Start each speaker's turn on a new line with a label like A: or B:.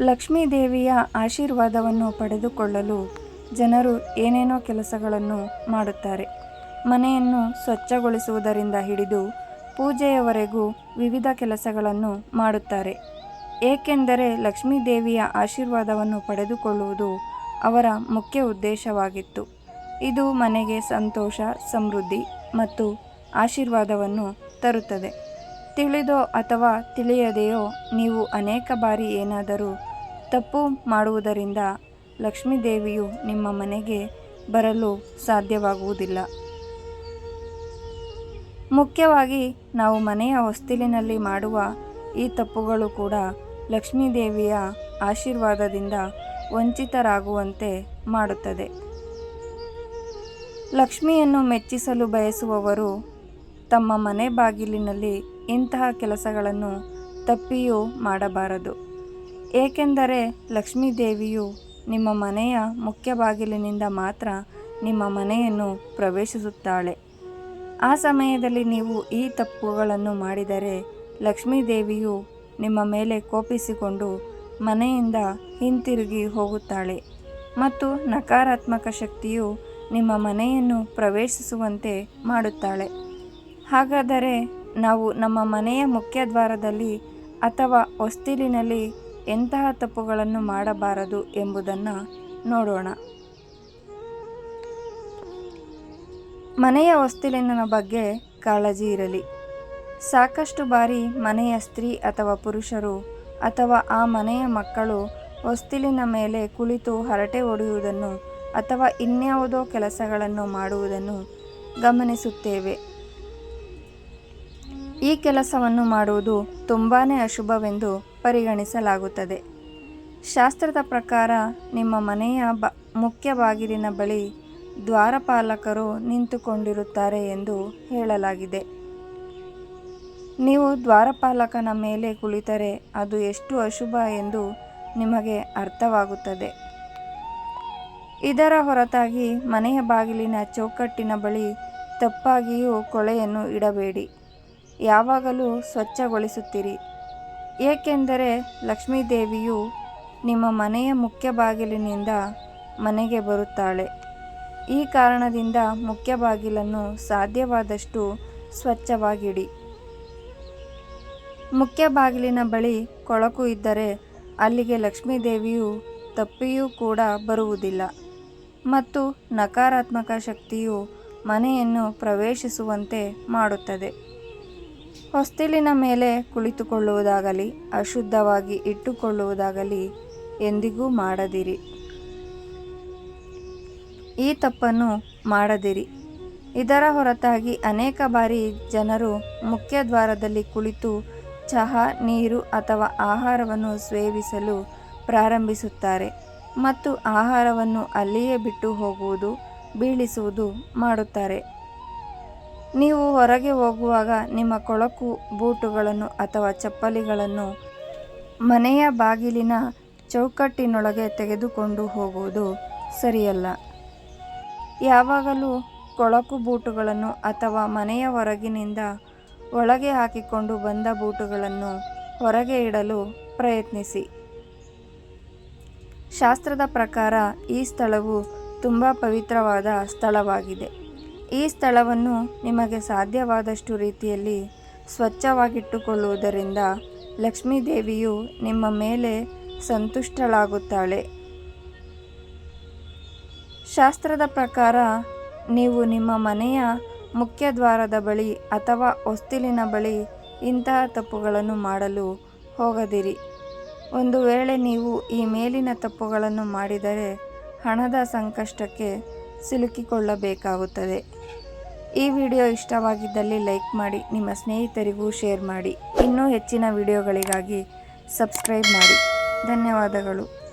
A: ಲಕ್ಷ್ಮೀ ದೇವಿಯ ಆಶೀರ್ವಾದವನ್ನು ಪಡೆದುಕೊಳ್ಳಲು ಜನರು ಏನೇನೋ ಕೆಲಸಗಳನ್ನು ಮಾಡುತ್ತಾರೆ. ಮನೆಯನ್ನು ಸ್ವಚ್ಛಗೊಳಿಸುವುದರಿಂದ ಹಿಡಿದು ಪೂಜೆಯವರೆಗೂ ವಿವಿಧ ಕೆಲಸಗಳನ್ನು ಮಾಡುತ್ತಾರೆ. ಏಕೆಂದರೆ ಲಕ್ಷ್ಮೀ ದೇವಿಯ ಆಶೀರ್ವಾದವನ್ನು ಪಡೆದುಕೊಳ್ಳುವುದು ಅವರ ಮುಖ್ಯ ಉದ್ದೇಶವಾಗಿತ್ತು. ಇದು ಮನೆಗೆ ಸಂತೋಷ, ಸಮೃದ್ಧಿ ಮತ್ತು ಆಶೀರ್ವಾದವನ್ನು ತರುತ್ತದೆ. ತಿಳಿದೋ ಅಥವಾ ತಿಳಿಯದೆಯೋ ನೀವು ಅನೇಕ ಬಾರಿ ಏನಾದರೂ ತಪ್ಪು ಮಾಡುವುದರಿಂದ ಲಕ್ಷ್ಮೀ ದೇವಿಯು ನಿಮ್ಮ ಮನೆಗೆ ಬರಲು ಸಾಧ್ಯವಾಗುವುದಿಲ್ಲ. ಮುಖ್ಯವಾಗಿ ನಾವು ಮನೆಯ ಹೊಸ್ತಿಲಿನಲ್ಲಿ ಮಾಡುವ ಈ ತಪ್ಪುಗಳು ಕೂಡ ಲಕ್ಷ್ಮೀ ದೇವಿಯ ಆಶೀರ್ವಾದದಿಂದ ವಂಚಿತರಾಗುವಂತೆ ಮಾಡುತ್ತದೆ. ಲಕ್ಷ್ಮಿಯನ್ನು ಮೆಚ್ಚಿಸಲು ಬಯಸುವವರು ತಮ್ಮ ಮನೆ ಬಾಗಿಲಿನಲ್ಲಿ ಇಂತಹ ಕೆಲಸಗಳನ್ನು ತಪ್ಪಿಯೂ ಮಾಡಬಾರದು. ಏಕೆಂದರೆ ಲಕ್ಷ್ಮೀ ದೇವಿಯು ನಿಮ್ಮ ಮನೆಯ ಮುಖ್ಯ ಬಾಗಿಲಿನಿಂದ ಮಾತ್ರ ನಿಮ್ಮ ಮನೆಯನ್ನು ಪ್ರವೇಶಿಸುತ್ತಾಳೆ. ಆ ಸಮಯದಲ್ಲಿ ನೀವು ಈ ತಪ್ಪುಗಳನ್ನು ಮಾಡಿದರೆ ಲಕ್ಷ್ಮೀ ದೇವಿಯು ನಿಮ್ಮ ಮೇಲೆ ಕೋಪಿಸಿಕೊಂಡು ಮನೆಯಿಂದ ಹಿಂತಿರುಗಿ ಹೋಗುತ್ತಾಳೆ ಮತ್ತು ನಕಾರಾತ್ಮಕ ಶಕ್ತಿಯು ನಿಮ್ಮ ಮನೆಯನ್ನು ಪ್ರವೇಶಿಸುವಂತೆ ಮಾಡುತ್ತಾಳೆ. ಹಾಗಾದರೆ ನಾವು ನಮ್ಮ ಮನೆಯ ಮುಖ್ಯ ದ್ವಾರದಲ್ಲಿ ಅಥವಾ ಹೊಸ್ತಿಲಿನಲ್ಲಿ ಎಂತಹ ತಪ್ಪುಗಳನ್ನು ಮಾಡಬಾರದು ಎಂಬುದನ್ನು ನೋಡೋಣ. ಮನೆಯ ಹೊಸ್ತಿಲಿನ ಬಗ್ಗೆ ಕಾಳಜಿ ಇರಲಿ. ಸಾಕಷ್ಟು ಬಾರಿ ಮನೆಯ ಸ್ತ್ರೀ ಅಥವಾ ಪುರುಷರು ಅಥವಾ ಆ ಮನೆಯ ಮಕ್ಕಳು ಹೊಸ್ತಿಲಿನ ಮೇಲೆ ಕುಳಿತು ಹರಟೆ ಹೊಡೆಯುವುದನ್ನು ಅಥವಾ ಇನ್ಯಾವುದೋ ಕೆಲಸಗಳನ್ನು ಮಾಡುವುದನ್ನು ಗಮನಿಸುತ್ತೇವೆ. ಈ ಕೆಲಸವನ್ನು ಮಾಡುವುದು ತುಂಬಾ ಅಶುಭವೆಂದು ಪರಿಗಣಿಸಲಾಗುತ್ತದೆ. ಶಾಸ್ತ್ರದ ಪ್ರಕಾರ ನಿಮ್ಮ ಮನೆಯ ಬ, ಮುಖ್ಯ ಬಾಗಿಲಿನ ಬಳಿ ದ್ವಾರಪಾಲಕರು ನಿಂತುಕೊಂಡಿರುತ್ತಾರೆ ಎಂದು ಹೇಳಲಾಗಿದೆ. ನೀವು ದ್ವಾರಪಾಲಕನ ಮೇಲೆ ಕುಳಿತರೆ ಅದು ಎಷ್ಟು ಅಶುಭ ಎಂದು ನಿಮಗೆ ಅರ್ಥವಾಗುತ್ತದೆ. ಇದರ ಹೊರತಾಗಿ ಮನೆಯ ಬಾಗಿಲಿನ ಚೌಕಟ್ಟಿನ ಬಳಿ ತಪ್ಪಾಗಿಯೂ ಕೊಳೆಯನ್ನು ಇಡಬೇಡಿ. ಯಾವಾಗಲೂ ಸ್ವಚ್ಛಗೊಳಿಸುತ್ತೀರಿ. ಏಕೆಂದರೆ ಲಕ್ಷ್ಮೀದೇವಿಯು ನಿಮ್ಮ ಮನೆಯ ಮುಖ್ಯ ಬಾಗಿಲಿನಿಂದ ಮನೆಗೆ ಬರುತ್ತಾಳೆ. ಈ ಕಾರಣದಿಂದ ಮುಖ್ಯ ಬಾಗಿಲನ್ನು ಸಾಧ್ಯವಾದಷ್ಟು ಸ್ವಚ್ಛವಾಗಿಡಿ. ಮುಖ್ಯ ಬಾಗಿಲಿನ ಬಳಿ ಕೊಳಕು ಇದ್ದರೆ ಅಲ್ಲಿಗೆ ಲಕ್ಷ್ಮೀದೇವಿಯು ತಪ್ಪಿಯೂ ಕೂಡ ಬರುವುದಿಲ್ಲ ಮತ್ತು ನಕಾರಾತ್ಮಕ ಶಕ್ತಿಯು ಮನೆಯನ್ನು ಪ್ರವೇಶಿಸುವಂತೆ ಮಾಡುತ್ತದೆ. ಹೊಸ್ತಿಲಿನ ಮೇಲೆ ಕುಳಿತುಕೊಳ್ಳುವುದಾಗಲಿ, ಅಶುದ್ಧವಾಗಿ ಇಟ್ಟುಕೊಳ್ಳುವುದಾಗಲಿ ಎಂದಿಗೂ ಮಾಡದಿರಿ. ಈ ತಪ್ಪನ್ನು ಮಾಡದಿರಿ. ಇದರ ಹೊರತಾಗಿ ಅನೇಕ ಬಾರಿ ಜನರು ಮುಖ್ಯ ದ್ವಾರದಲ್ಲಿ ಕುಳಿತು ಚಹಾ, ನೀರು ಅಥವಾ ಆಹಾರವನ್ನು ಸೇವಿಸಲು ಪ್ರಾರಂಭಿಸುತ್ತಾರೆ ಮತ್ತು ಆಹಾರವನ್ನು ಅಲ್ಲಿಯೇ ಬಿಟ್ಟು ಹೋಗುವುದು, ಬೀಳಿಸುವುದು ಮಾಡುತ್ತಾರೆ. ನೀವು ಹೊರಗೆ ಹೋಗುವಾಗ ನಿಮ್ಮ ಕೊಳಕು ಬೂಟುಗಳನ್ನು ಅಥವಾ ಚಪ್ಪಲಿಗಳನ್ನು ಮನೆಯ ಬಾಗಿಲಿನ ಚೌಕಟ್ಟಿನೊಳಗೆ ತೆಗೆದುಕೊಂಡು ಹೋಗುವುದು ಸರಿಯಲ್ಲ. ಯಾವಾಗಲೂ ಕೊಳಕು ಬೂಟುಗಳನ್ನು ಅಥವಾ ಮನೆಯ ಹೊರಗಿನಿಂದ ಒಳಗೆ ಹಾಕಿಕೊಂಡು ಬಂದ ಬೂಟುಗಳನ್ನು ಹೊರಗೆ ಇಡಲು ಪ್ರಯತ್ನಿಸಿ. ಶಾಸ್ತ್ರದ ಪ್ರಕಾರ ಈ ಸ್ಥಳವು ತುಂಬ ಪವಿತ್ರವಾದ ಸ್ಥಳವಾಗಿದೆ. ಈ ಸ್ಥಳವನ್ನು ನಿಮಗೆ ಸಾಧ್ಯವಾದಷ್ಟು ರೀತಿಯಲ್ಲಿ ಸ್ವಚ್ಛವಾಗಿಟ್ಟುಕೊಳ್ಳುವುದರಿಂದ ಲಕ್ಷ್ಮೀ ದೇವಿಯು ನಿಮ್ಮ ಮೇಲೆ ಸಂತುಷ್ಟಳಾಗುತ್ತಾಳೆ. ಶಾಸ್ತ್ರದ ಪ್ರಕಾರ ನೀವು ನಿಮ್ಮ ಮನೆಯ ಮುಖ್ಯ ದ್ವಾರದ ಬಳಿ ಅಥವಾ ಹೊಸ್ತಿಲಿನ ಬಳಿ ಇಂತಹ ತಪ್ಪುಗಳನ್ನು ಮಾಡಲು ಹೋಗದಿರಿ. ಒಂದು ವೇಳೆ ನೀವು ಈ ಮೇಲಿನ ತಪ್ಪುಗಳನ್ನು ಮಾಡಿದರೆ ಹಣದ ಸಂಕಷ್ಟಕ್ಕೆ ಸಿಲುಕಿಕೊಳ್ಳಬೇಕಾಗುತ್ತದೆ. ಈ ವಿಡಿಯೋ ಇಷ್ಟವಾಗಿದ್ದಲ್ಲಿ ಲೈಕ್ ಮಾಡಿ, ನಿಮ್ಮ ಸ್ನೇಹಿತರಿಗೂ ಶೇರ್ ಮಾಡಿ. ಇನ್ನೂ ಹೆಚ್ಚಿನ ವಿಡಿಯೋಗಳಿಗಾಗಿ ಸಬ್ಸ್ಕ್ರೈಬ್ ಮಾಡಿ. ಧನ್ಯವಾದಗಳು.